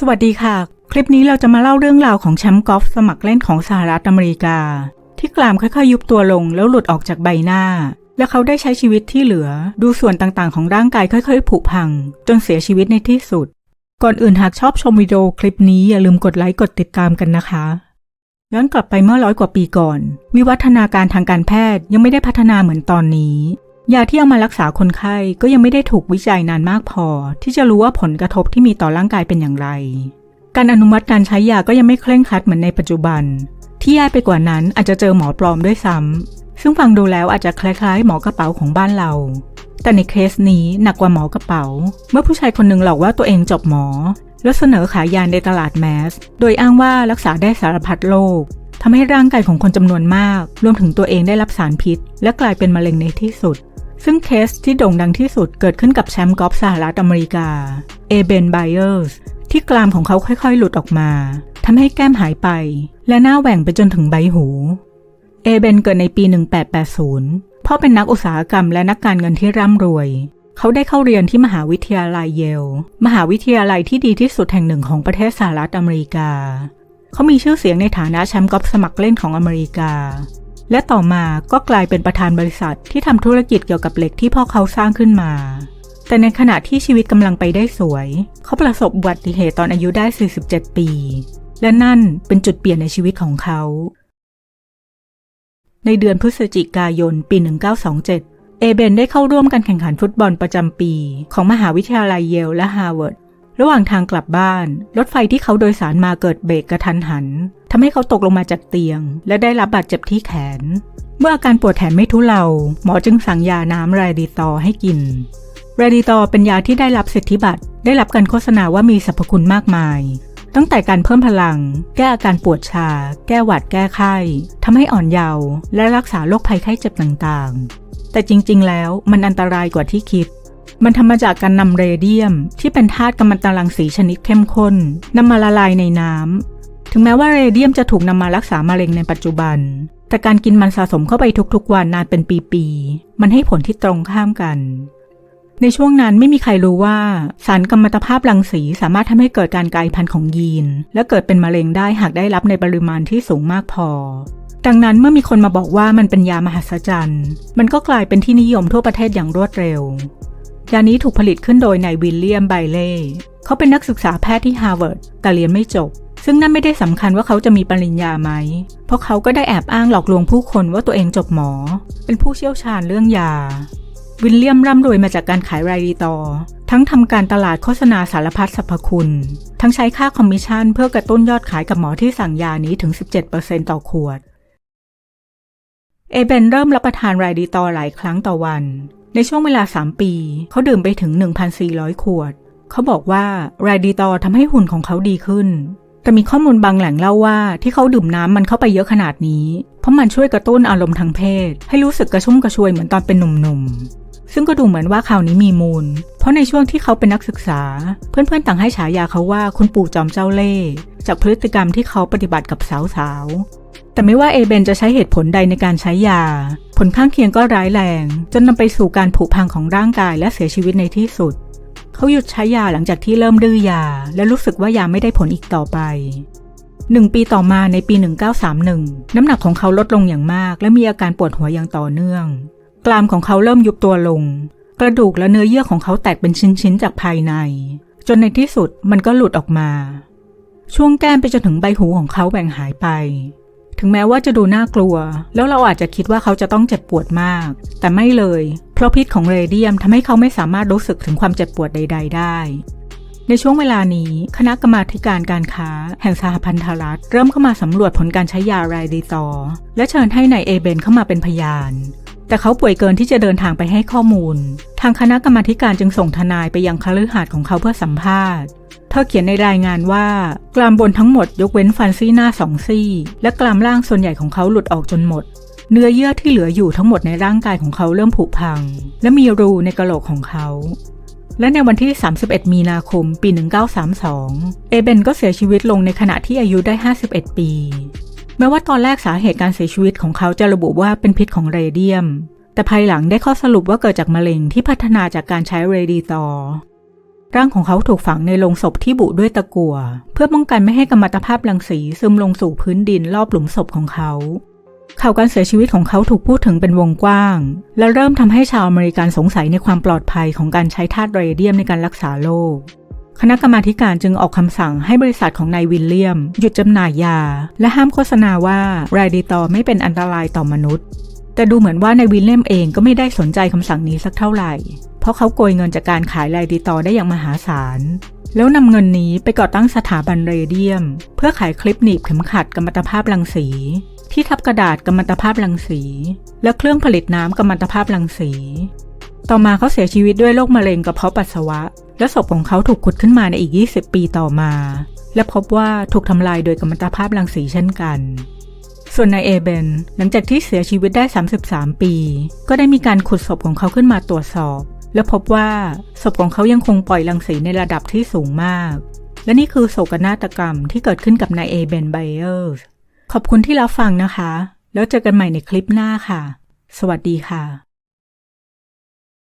สวัสดีค่ะ คลิปนี้เราจะมาเล่าเรื่องราวของแชมป์กอล์ฟสมัครเล่นของสหรัฐอเมริกา ที่กลามค่อยๆยุบตัวลงแล้วหลุดออกจากใบหน้า และเขาได้ใช้ชีวิตที่เหลือดูส่วนต่างๆ ของร่างกายค่อยๆ ผุพัง จนเสียชีวิตในที่สุด ก่อนอื่นหากชอบชมวิดีโอคลิปนี้อย่าลืมกดไลค์กดติดตามกันนะคะ ย้อนกลับไปเมื่อร้อยกว่าปีก่อน วิวัฒนาการทางการแพทย์ยังไม่ได้พัฒนาเหมือนตอนนี้ ยาที่เอามารักษาคนไข้ก็ยังไม่ได้ถูกวิจัยนานมากพอ ที่จะรู้ว่าผลกระทบที่มีต่อร่างกายเป็นอย่างไร การอนุมัติการใช้ยาก็ยังไม่เคร่งครัดเหมือนในปัจจุบัน ที่แย่ไปกว่านั้นอาจจะเจอหมอปลอมด้วยซ้ำซึ่งฟังดูแล้วอาจจะคล้ายๆ หมอกระเป๋าของบ้านเรา แต่ในเคสนี้หนักกว่าหมอกระเป๋า เมื่อผู้ชายคนหนึ่งหลอกว่าตัวเองจบหมอ แล้วเสนอขายยาในตลาดแมส โดยอ้างว่ารักษาได้สารพัดโรคทำให้ร่างกายของคนจำนวนมาก รวมถึงตัวเองได้รับสารพิษ และกลายเป็นมะเร็งในที่สุด ซึ่งเคสที่โด่งดังที่สุดเกิดขึ้นกับแชมป์กอล์ฟสหรัฐอเมริกา เอเบนไบเออร์สที่กรามของเขาค่อยๆ หลุดออกมาทำให้แก้มหายไป และหน้าแหว่งไปจนถึงใบหู เอเบนเกิดในปี 1880 พ่อเป็นนักอุตสาหกรรมและนักการเงินที่ร่ำรวย เขาได้เข้าเรียนที่มหาวิทยาลัยเยล มหาวิทยาลัยที่ดีที่สุดแห่งหนึ่งของประเทศสหรัฐอเมริกา เขามีชื่อเสียงในฐานะแชมป์กอล์ฟสมัครเล่นของอเมริกา และต่อมาก็กลายเป็นประธานบริษัทที่ทำธุรกิจเกี่ยวกับเหล็กที่พ่อเขาสร้างขึ้นมา แต่ในขณะที่ชีวิตกำลังไปได้สวย เขาประสบอุบัติเหตุตอนอายุได้ 47 ปี และนั่นเป็นจุดเปลี่ยนในชีวิตของเขา ในเดือนพฤศจิกายน ปี 1927 เอเบนได้เข้าร่วมการแข่งขันฟุตบอลประจำปี ของมหาวิทยาลัยเยลและฮาร์วาร์ด ระหว่างทางกลับบ้าน รถไฟที่เขาโดยสารมาเกิดเบรกกระทันหันทำให้เขาตกลงมาจากเตียง และได้รับบาดเจ็บที่แขน เมื่ออาการปวดแขนไม่ทุเลา หมอจึงสั่งยาน้ำไรดีตอให้กินเรดิตอเป็นยาที่ได้รับสิทธิบัตรได้รับการโฆษณาว่ามีสรรพคุณมากมาย ตั้งแต่การเพิ่มพลัง แก้อาการปวดชา แก้หวัดแก้ไข้ทำให้อ่อนเยาว์และรักษาโรคภัยไข้เจ็บต่างๆ แต่จริงๆ แล้วมันอันตรายกว่าที่คิด มันทำมาจากการนำเรเดียม ที่เป็นธาตุกัมมันตรังสีชนิดเข้มข้นนำมาละลายในน้ำ ถึงแม้ว่าเรเดียมจะถูกนำมารักษามะเร็งในปัจจุบัน แต่การกินมันสะสมเข้าไปทุกๆวันนานเป็นปีๆ มันให้ผลที่ตรงข้ามกัน ในช่วงนั้นไม่มีใครรู้ว่า สารกัมมันตภาพรังสีสามารถทำให้เกิดการกลายพันธุ์ของยีน และเกิดเป็นมะเร็งได้หากได้รับในปริมาณที่สูงมากพอดังนั้นเมื่อมีคนมาบอกว่ามันเป็นยามหัศจรรย์ มันก็กลายเป็นที่นิยมทั่วประเทศอย่างรวดเร็ว ยานี้ถูกผลิตขึ้นโดยนายวิลเลียมไบเล่เขาเป็นนักศึกษาแพทย์ที่ฮาร์วาร์ดแต่เรียนไม่จบ ซึ่งนั่นไม่ได้สำคัญว่าเขาจะมีปริญญาไหม เพราะเขาก็ได้แอบอ้างหลอกลวงผู้คนว่าตัวเองจบหมอ เป็นผู้เชี่ยวชาญเรื่องยา วิลเลียมร่ำรวยมาจากการขายไรดีตอทั้งทำการตลาดโฆษณาสารพัดสรรพคุณ ทั้งใช้ค่าคอมมิชชั่นเพื่อกระตุ้นยอดขายกับหมอที่สั่งยานี้ถึง 17%ต่อขวดเอเบนเริ่มรับประทานไรดีตอหลายครั้งต่อวัน ในช่วงเวลา 3 ปี เขาดื่มไปถึง 1,400 ขวด เขาบอกว่าไรดีตอทำให้หุ่นของเขาดีขึ้น แต่มีข้อมูลบางแหล่งเล่าว่าที่เขาดื่มน้ำมันเข้าไปเยอะขนาดนี้ เพราะมันช่วยกระตุ้นอารมณ์ทางเพศ ให้รู้สึกกระชุ่มกระชวยเหมือนตอนเป็นหนุ่มๆ ซึ่งก็ดูเหมือนว่าข่าวนี้มีมูล เพราะในช่วงที่เขาเป็นนักศึกษา เพื่อนๆต่างให้ฉายาเขาว่าคุณปู่จอมเจ้าเล่ห์จากพฤติกรรมที่เขาปฏิบัติกับสาวๆ แต่ไม่ว่าเอเบนจะใช้เหตุผลใดในการใช้ยา ผลข้างเคียงก็ร้ายแรง จนนำไปสู่การผุพังของร่างกายและเสียชีวิตในที่สุด เขาหยุดใช้ยาหลังจากที่เริ่มดื้อยา และรู้สึกว่ายาไม่ได้ผลอีกต่อไปหนึ่งปีต่อมาในปี 1931 น้ำหนักของเขาลดลงอย่างมาก และมีอาการปวดหัวอย่างต่อเนื่อง กรามของเขาเริ่มยุบตัวลง กระดูกและเนื้อเยื่อของเขาแตกเป็นชิ้นๆจากภายใน จนในที่สุดมันก็หลุดออกมา ช่วงแก้มไปจนถึงใบหูของเขาแบ่งหายไป ถึงแม้ว่าจะดูน่ากลัว แล้วเราอาจจะคิดว่าเขาจะต้องเจ็บปวดมาก แต่ไม่เลย เพราะพิษของเรเดียมทำให้เขาไม่สามารถรู้สึกถึงความเจ็บปวดใด ๆ ได้ในช่วงเวลานี้ คณะกรรมาการการค้า แห่งสหพันธรัฐ เริ่มเข้ามาสำรวจผลการใช้ยาไรดีตอ และเชิญให้นายเอเบนเข้ามาเป็นพยาน แต่เขาป่วยเกินที่จะเดินทางไปให้ข้อมูล ทางคณะกรรมาการจึงส่งทนายไปยังคฤหาสน์ของเขาเพื่อสัมภาษณ์ เธอเขียนในรายงานว่ากรามบนทั้งหมดยกเว้นฟันซี่หน้าสองซี่ และกรามล่างส่วนใหญ่ของเขาหลุดออกจนหมด เนื้อเยื่อที่เหลืออยู่ทั้งหมดในร่างกายของเขาเริ่มผุพัง และมีรูในกระโหลกของเขาและในวันที่ 31 มีนาคม ปี 1932 เอเบนก็เสียชีวิตลงในขณะที่อายุได้ 51 ปี แม้ว่าตอนแรกสาเหตุการเสียชีวิตของเขาจะระบุว่าเป็นพิษของเรเดียม แต่ภายหลังได้ข้อสรุปว่าเกิดจากมะเร็งที่พัฒนาจากการใช้เรดีตอร่างของเขาถูกฝังในโลงศพที่บุด้วยตะกั่วเพื่อป้องกันไม่ให้กัมมันตภาพรังสีซึมลงสู่พื้นดินรอบหลุมศพของเขา ข่าวการเสียชีวิตของเขาถูกพูดถึงเป็นวงกว้าง และเริ่มทำให้ชาวอเมริกันสงสัยในความปลอดภัยของการใช้ธาตุเรเดียมในการรักษาโรค คณะกรรมาการจึงออกคำสั่งให้บริษัทของนายวิลเลียม หยุดจำหน่ายยา และห้ามโฆษณาว่าไรดีตอไม่เป็นอันตรายต่อมนุษย์ แต่ดูเหมือนว่านายวิลเลียมเองก็ไม่ได้สนใจคำสั่งนี้สักเท่าไหร่ เพราะเขาโกยเงินจากการขายไรดีตอได้อย่างมหาศาลแล้วนำเงินนี้ไปก่อตั้งสถาบันเรเดียม เพื่อขายคลิปหนีบเข็มขัดกัมมันตภาพรังสี ที่ทับกระดาษกัมมันตภาพรังสี และเครื่องผลิตน้ำกัมมันตภาพรังสี ต่อมาเขาเสียชีวิตด้วยโรคมะเร็งกระเพาะปัสสาวะ และศพของเขาถูกขุดขึ้นมาในอีก 20 ปีต่อมา และพบว่าถูกทำลายโดยกัมมันตภาพรังสีเช่นกัน ส่วนนายเอเบนหลังจากที่เสียชีวิตได้ 33 ปี ก็ได้มีการขุดศพของเขาขึ้นมาตรวจสอบ และพบว่าศพของเขายังคงปล่อยรังสีในระดับที่สูงมาก และนี่คือโศกนาฏกรรมที่เกิดขึ้นกับนายเอเบนไบเออร์ขอบคุณที่รับฟังนะคะ แล้วเจอกันใหม่ในคลิปหน้าค่ะ สวัสดีค่ะ